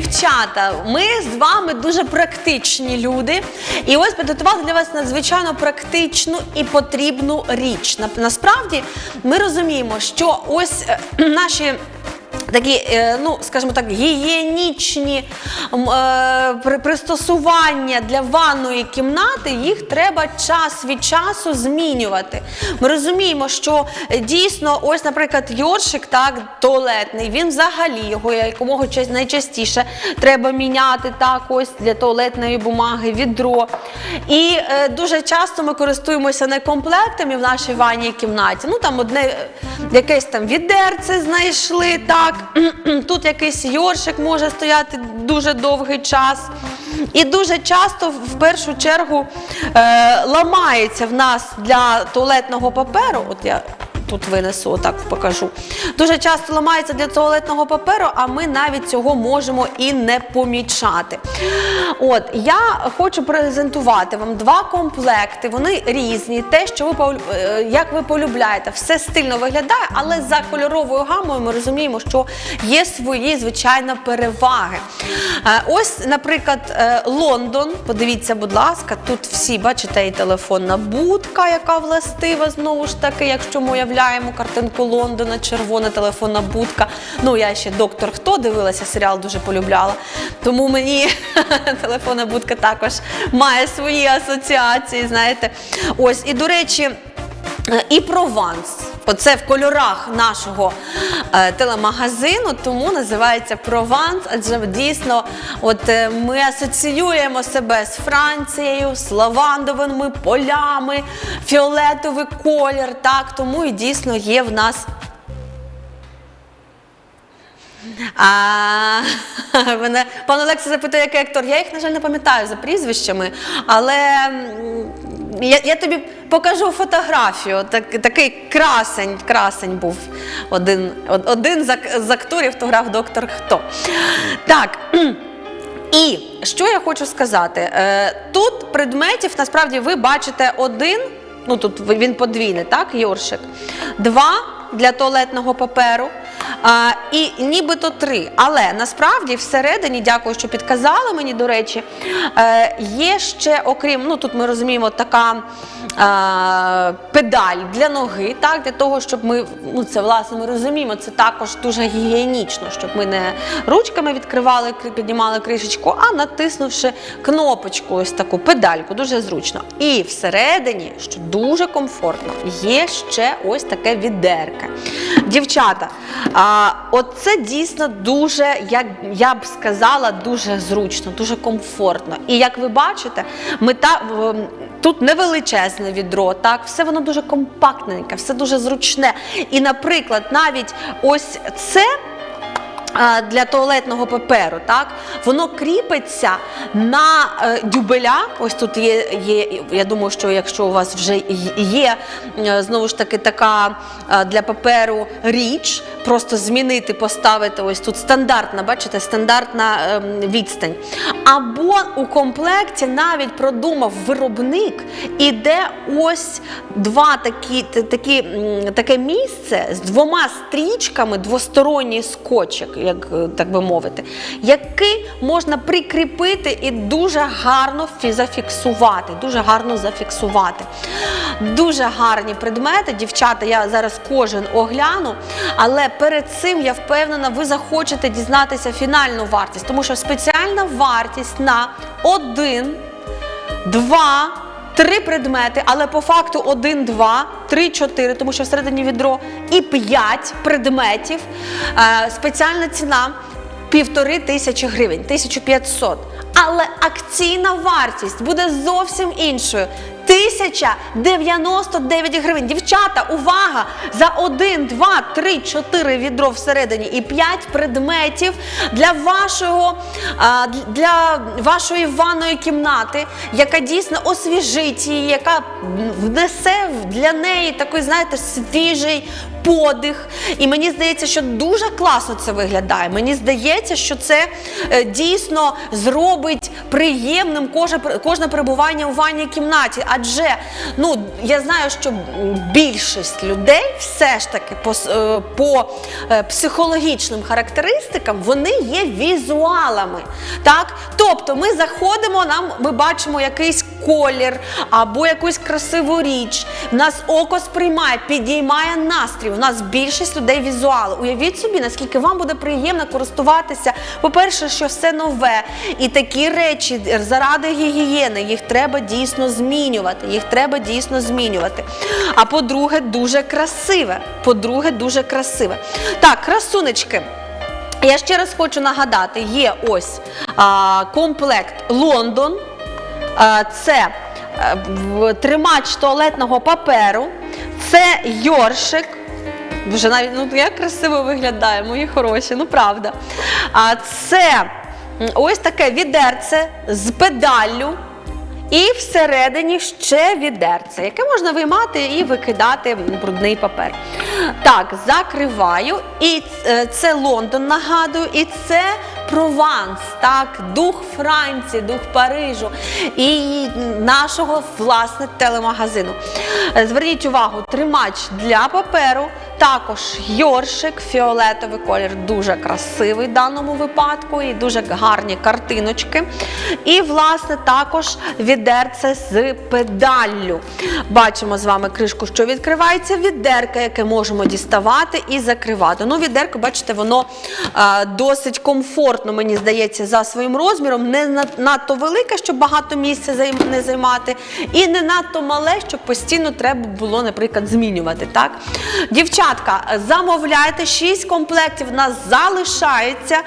Дівчата, ми з вами дуже практичні люди. І ось підготували для вас надзвичайно практичну і потрібну річ. Насправді ми розуміємо, що ось е, наші. Такі, е, ну скажімо так, гігієнічні е, пристосування для ванної кімнати, їх треба час від часу змінювати. Ми розуміємо, що е, дійсно, ось, наприклад, йоршик, так, туалетний, він взагалі його якомога найчастіше треба міняти так, ось для туалетної бумаги, відро. І е, дуже часто ми користуємося не комплектами в нашій ванній кімнаті. Ну там одне якесь там відерце знайшли, так. Тут якийсь йоршик може стояти дуже довгий час. І дуже часто, в першу чергу, е, ламається в нас для туалетного паперу. От я тут винесу, отак покажу. Дуже часто ламається для туалетного паперу, а ми навіть цього можемо і не помічати. От я хочу презентувати вам два комплекти. Вони різні. Те, що ви е, як ви полюбляєте, все стильно виглядає, але за кольоровою гамою ми розуміємо, що є свої звичайно переваги. Е, Ось, наприклад, е, Лондон. Подивіться, будь ласка, тут всі бачите і телефонна будка, яка властива знову ж таки, якщо ми уявляємо картинку Лондона, червона телефонна будка. Ну я ще доктор хто дивилася серіал, дуже полюбляла. Тому мені телефонна будка також має свої асоціації. Знаєте, ось і до речі. Е, І прованс. Оце в кольорах нашого е, телемагазину, тому називається прованс, адже дійсно от, е, ми асоціюємо себе з Францією, з лавандовими полями, фіолетовий колір. Так, тому і дійсно є в нас а, мене пан Олекса запитує, який актор. Я їх, на жаль, не пам'ятаю за прізвищами, але я, я тобі покажу фотографію. Так, такий красень, красень був один, один з, акторів, хто грав доктор Хто. Так. І що я хочу сказати? Е, тут предметів насправді ви бачите один, ну тут він подвійний, так, Йоршик, два для туалетного паперу. І нібито три. Але насправді всередині, дякую, що підказали мені, до речі, е, є ще, окрім, ну тут ми розуміємо, така педаль для ноги, так, для того, щоб ми, ну це власне ми розуміємо, це також дуже гігієнічно, щоб ми не ручками відкривали, кри- піднімали кришечку, а натиснувши кнопочку, ось таку педальку, дуже зручно. І всередині, що дуже комфортно, є ще ось таке відерке. Дівчата, от дійсно дуже, як я б сказала, дуже зручно, дуже комфортно. І як ви бачите, мета тут не величезне відро, так, все воно дуже компактненьке, все дуже зручне. І, наприклад, навіть ось це. А, Для туалетного паперу, так воно кріпиться на е, дюбеля. Ось тут є, є. Я думаю, що якщо у вас вже є е, знову ж таки така е, для паперу річ, просто змінити, поставити ось тут стандартна, бачите, стандартна ем, відстань. Або у комплекті навіть продумав виробник, іде ось два такі, такі, таке місце з двома стрічками, двосторонній скотчик, як е, так би мовити, який можна прикріпити і дуже гарно зафіксувати. Дуже гарно зафіксувати. Дуже гарні предмети, дівчата. Я зараз кожен огляну, але перед цим я впевнена, ви захочете дізнатися фінальну вартість, тому що спеціальна вартість на один, два. Три предмети, але по факту один-два 3-4, тому що всередині відро і 5 предметів. Е, спеціальна ціна півтори тисячі гривень, 1500. Але акційна вартість буде зовсім іншою 1099 гривень. Дівчата, увага! За 1, 2, 3, 4 відро всередині і 5 предметів для вашого для вашої ванної кімнати, яка дійсно освіжить її, яка внесе для неї такий, знаєте, свіжий подих. І мені здається, що дуже класно це виглядає. Мені здається, що це е, дійсно зробить приємним кожне, кожне перебування у ванній кімнаті. Адже ну я знаю, що більшість людей все ж таки по, е, по е, психологічним характеристикам вони є візуалами. Так? Тобто ми заходимо, нам ми бачимо якийсь колір або якусь красиву річ. В нас око сприймає, підіймає настрій. У нас більшість людей візуали. Уявіть собі, наскільки вам буде приємно користуватися. По-перше, що все нове. І такі речі заради гігієни їх треба дійсно змінювати. Їх треба дійсно змінювати. А по-друге, дуже красиве. По-друге, дуже красиве. Так, красунечки. Я ще раз хочу нагадати: є ось а, комплект Лондон. Це е, тримач туалетного паперу, це йоршик. Вже навіть ну як красиво виглядає, мої хороші, ну правда. А це ось таке відерце з педаллю. І всередині ще відерце, яке можна виймати і викидати в брудний папер. Так, закриваю. І е, це Лондон, нагадую, і це Прованс, так, дух Франції, дух Парижу і нашого власне телемагазину. Е, Зверніть увагу, тримач для паперу, також йоршик, фіолетовий колір, дуже красивий в даному випадку, і дуже гарні картиночки. І, власне, також відерце з педаллю. Бачимо з вами кришку, що відкривається, відерка, яке можемо діставати і закривати. Ну, відерко, бачите, воно е, досить комфортно, мені здається, за своїм розміром. Не надто велике, щоб багато місця не займати, і не надто мале, щоб постійно треба було, наприклад, змінювати. Так? Дівчатка, замовляйте 6 комплектів. У нас залишається.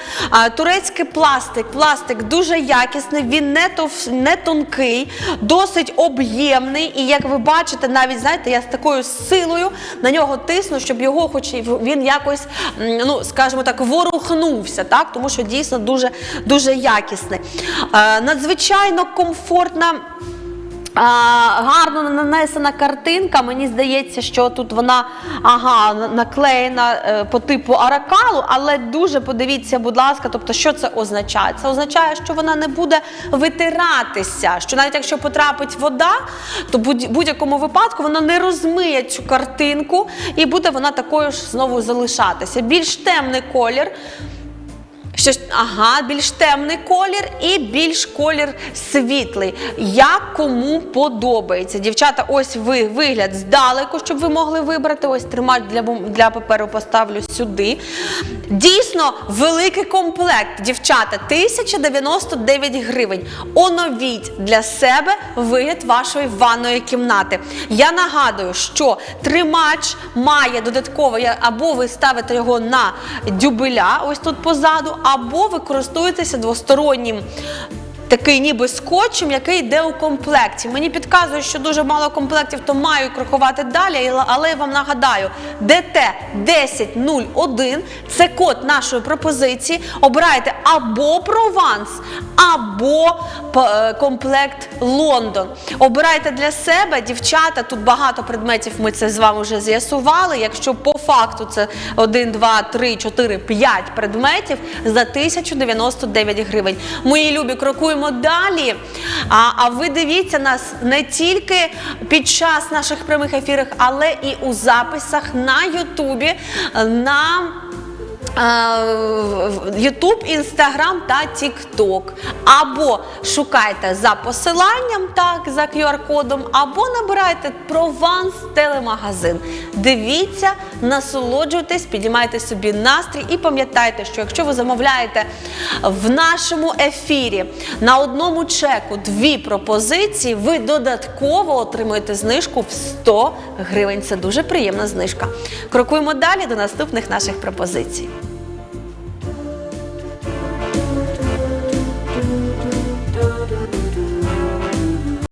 Турецький пластик. Пластик дуже якісний, він не, тов- не тонкий, досить об'ємний. І як ви бачите, навіть знаєте, я з такою силою на нього тисну, щоб його, хоч він якось, ну скажімо так, ворухнувся, так? тому що дійсно дуже, дуже якісний. Е, Надзвичайно комфортна. А, гарно нанесена картинка. Мені здається, що тут вона ага, наклеєна е, по типу аракалу, але дуже подивіться, будь ласка, тобто, що це означає? Це означає, що вона не буде витиратися. Що навіть якщо потрапить вода, то будь- будь-якому випадку вона не розмиє цю картинку і буде вона такою ж знову залишатися. Більш темний колір. Що ага, більш темний колір і більш колір світлий. Як кому подобається. Дівчата, ось ви вигляд здалеку, щоб ви могли вибрати. Ось тримач для, для паперу поставлю сюди. Дійсно, великий комплект. Дівчата, 1099 гривень. Оновіть для себе вигляд вашої ванної кімнати. Я нагадую, що тримач має додатково, або ви ставите його на дюбеля, ось тут позаду, або ви користуєтеся двостороннім. Такий ніби скотчем, який йде у комплекті. Мені підказують, що дуже мало комплектів, то маю крокувати далі, але- я вам нагадаю, ДТ 1001 це код нашої пропозиції. Обирайте або Прованс, або е, комплект Лондон. Обирайте для себе, дівчата. Тут багато предметів. Ми це з вами вже з'ясували. Якщо по факту це 1, 2, 3, 4, 5 предметів за 1099 гривень. Мої любі, крокуємо далі. А, а ви дивіться нас не тільки під час наших прямих ефірів, але і у записах на Ютубі. на Ютуб, Інстаграм та Тікток. Або шукайте за посиланням, так, за QR-кодом, або набирайте Прованс телемагазин. Дивіться, насолоджуйтесь, підіймайте собі настрій і пам'ятайте, що якщо ви замовляєте в нашому ефірі на одному чеку дві пропозиції, ви додатково отримуєте знижку в 100 гривень. Це дуже приємна знижка. Крокуємо далі до наступних наших пропозицій.